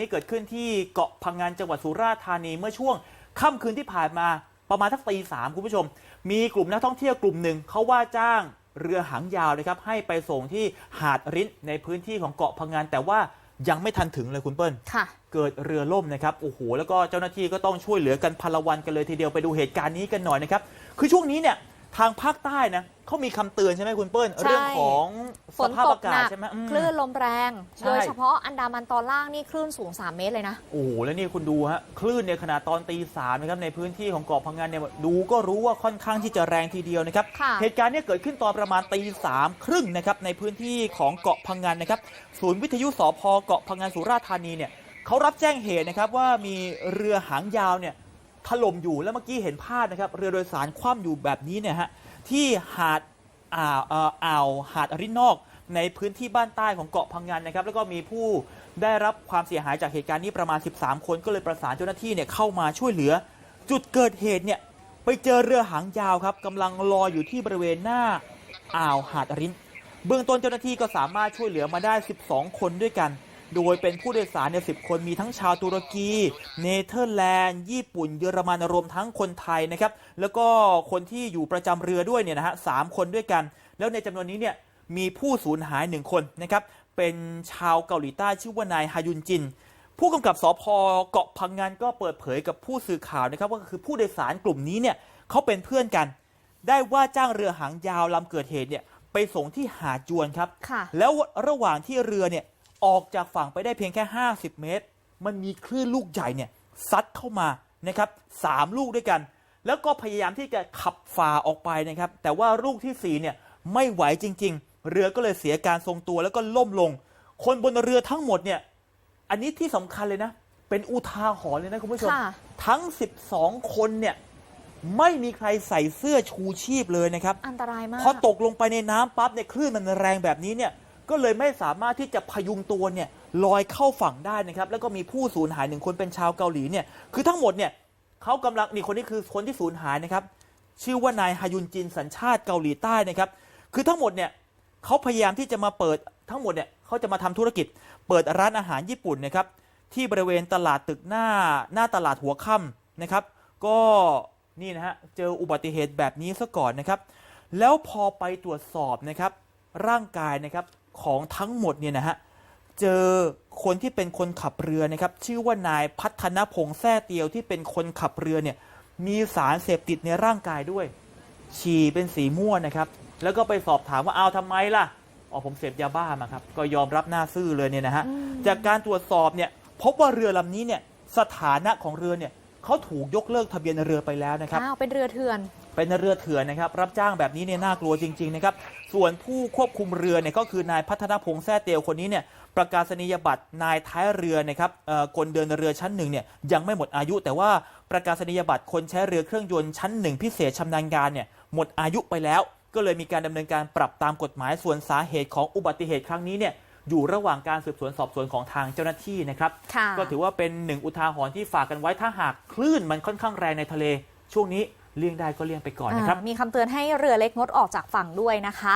ณ์นี้เกิดขึ้นที่เกาะพังงานจังหวัดสุราษฎร์ธานีเมื่อช่วงค่ำคืนที่ผ่านมาประมาณทักตีสามคุณผู้ชม มีกลุ่มนักท่องเที่ยวกลุ่มหนึ่งเขาว่าจ้างเรือหางยาวนะครับให้ไปส่งที่หาดริ้นในพื้นที่ของเกาะพังงาน แต่ว่ายังไม่ทันถึงเลยคุณเปิ้ลค่ะเกิดเรือล่มนะครับโอ้โหแล้วก็เจ้าหน้าที่ก็ต้องช่วยเหลือกันพลวันกันเลยทีเดียวไปดูเหตุการณ์นี้กันหน่อยนะครับคือช่วงนี้เนี่ยทางภาคใต้นะ เขามีคำเตือนใช่ไหมคุณเปิ้ลใช่เรื่องของฝสนภาพตอากกาหศนักใช่ไหมอืม คลื่นลมแรง ใช่ โดยเฉพาะอันดามันตอนล่างนี่คลื่นสูง 3 เมตรเลยนะ โอ้โหแล้วนี่คุณดูฮะคลื่นเนี่ยขนาดตอนตีสามนะครับในพื้นที่ของเกาะพังงานเนี่ยดูก็รู้ว่าค่อนข้างที่จะแรงทีเดียวนะครับ ค่ะ เหตุการณ์เนี่ยเกิดขึ้นตอนประมาณตีสามครึ่งนะครับในพื้นที่ของเกาะพังงานนะครับศูนย์วิทยุสพเกาะพังงานสุราษฎร์ธานีเนี่ยเขารับแจ้งเหตุนะครับว่ามีเรือหางยาวเนี่ยถล่มอยู่แล้วเมื่อกี้เห็นภาพนะครับเรือโดยสารคว่ำอยู่แบบนี้เนี่ยฮะ ที่หาดอ่าวเอ่ออ่าวหาดอรินนอก ในพื้นที่บ้านใต้ของเกาะพังงานนะครับ แล้วก็มีผู้ได้รับความเสียหายจากเหตุการณ์นี้ประมาณ 13 คนก็เลยประสานเจ้าหน้าที่เนี่ยเข้ามาช่วยเหลือ จุดเกิดเหตุเนี่ยไปเจอเรือหางยาวครับกำลังลอยอยู่ที่บริเวณหน้าอ่าวหาดอริน เบื้องต้นเจ้าหน้าที่ก็สามารถช่วยเหลือมาได้ 12 คนด้วยกัน โดยเป็นผู้โดยสารเนี่ย10คนมีทั้งชาวตุรกี เนเธอร์แลนด์ ญี่ปุ่น เยอรมันรวมทั้งคนไทยนะครับ แล้วก็คนที่อยู่ประจำเรือด้วยเนี่ยนะฮะสามคนด้วยกัน แล้วในจำนวนนี้เนี่ยมีผู้สูญหายหนึ่งคนนะครับ เป็นชาวเกาหลีใต้ชื่อว่านายฮายุนจิน ผู้กำกับสพเกาะพังงานก็เปิดเผยกับผู้สื่อข่าวนะครับว่าคือผู้โดยสารกลุ่มนี้เนี่ยเขาเป็นเพื่อนกัน ได้ว่าจ้างเรือหางยาวลำเกิดเหตุเนี่ยไปส่งที่หาดจวนครับค่ะแล้วระหว่างที่เรือเนี่ย ออกจากฝั่งไปได้เพียงแค่ 50 เมตร มันมีคลื่นลูกใหญ่เนี่ยซัดเข้ามานะครับสามลูกด้วยกัน แล้วก็พยายามที่จะขับฝ่าออกไปนะครับ แต่ว่าลูกที่สี่เนี่ยไม่ไหวจริง ๆ เรือก็เลยเสียการทรงตัวแล้วก็ล่มลง คนบนเรือทั้งหมดเนี่ยอันนี้ที่สำคัญเลยนะ เป็นอุทาหรณ์เลยนะคุณผู้ชมค่ะทั้ง 12 คนเนี่ยไม่มีใครใส่เสื้อชูชีพเลยนะครับ อันตรายมาก พอตกลงไปในน้ำปั๊บเนี่ยคลื่นมันแรงแบบนี้เนี่ย ก็เลยไม่สามารถที่จะพยุงตัวเนี่ยลอยเข้าฝั่งได้นะครับ แล้วก็มีผู้สูญหายหนึ่งคนเป็นชาวเกาหลีเนี่ย คือทั้งหมดเนี่ยเขากำลังนี่คนนี้คือคนที่สูญหายนะครับ ชื่อว่านายฮายุนจินสัญชาติเกาหลีใต้นะครับ คือทั้งหมดเนี่ยเขาพยายามที่จะมาเปิดทั้งหมดเนี่ยเขาจะมาทำธุรกิจ เปิดร้านอาหารญี่ปุ่นนะครับ ที่บริเวณตลาดตึกหน้าหน้าตลาดหัวค่ำนะครับ ก็นี่นะฮะเจออุบัติเหตุแบบนี้ซะก่อนนะครับ แล้วพอไปตรวจสอบนะครับร่างกายนะครับ ของทั้งหมดเนี่ยนะฮะเจอคนที่เป็นคนขับเรือนะครับชื่อว่านายพัฒนพงษ์แท้เตียวที่เป็นคนขับเรือเนี่ยมีสารเสพติดในร่างกายด้วย ฉี่เป็นสีม่วงนะครับ แล้วก็ไปสอบถามว่าเอาทำไมล่ะอ๋อผมเสพยาบ้ามาครับ ก็ยอมรับหน้าซื่อเลยเนี่ยนะฮะอืมจากการตรวจสอบเนี่ยพบว่าเรือลำนี้เนี่ยสถานะของเรือเนี่ย เขาถูกยกเลิกทะเบียนเรือไปแล้วนะครับอ้าวเป็นเรือเถื่อน เป็นเรือเถื่อนนะครับ รับจ้างแบบนี้เนี่ยน่ากลัวจริง ๆ นะครับ ส่วนผู้ควบคุมเรือเนี่ยก็คือนายพัฒนพงษ์แท้เตียวคนนี้เนี่ยประกาศนียบัตรนายท้ายเรือนะครับเอ่อกลเดินเรือชั้นหนึ่งเนี่ยยังไม่หมดอายุ แต่ว่าประกาศนียบัตรคนใช้เรือเครื่องยนต์ชั้นหนึ่งพิเศษชำนาญการเนี่ยหมดอายุไปแล้ว ก็เลยมีการดำเนินการปรับตามกฎหมายส่วนสาเหตุของอุบัติเหตุครั้งนี้เนี่ย อยู่ระหว่างการสืบสวนสอบสวนของทางเจ้าหน้าที่นะครับค่ะก็ถือว่าเป็นหนึ่งอุทาหรณ์ที่ฝากกันไว้ถ้าหากคลื่นมันค่อนข้างแรงในทะเลช่วงนี้เลี่ยงได้ก็เลี่ยงไปก่อนนะครับอ่ามีคำเตือนให้เรือเล็กงดออกจากฝั่งด้วยนะคะ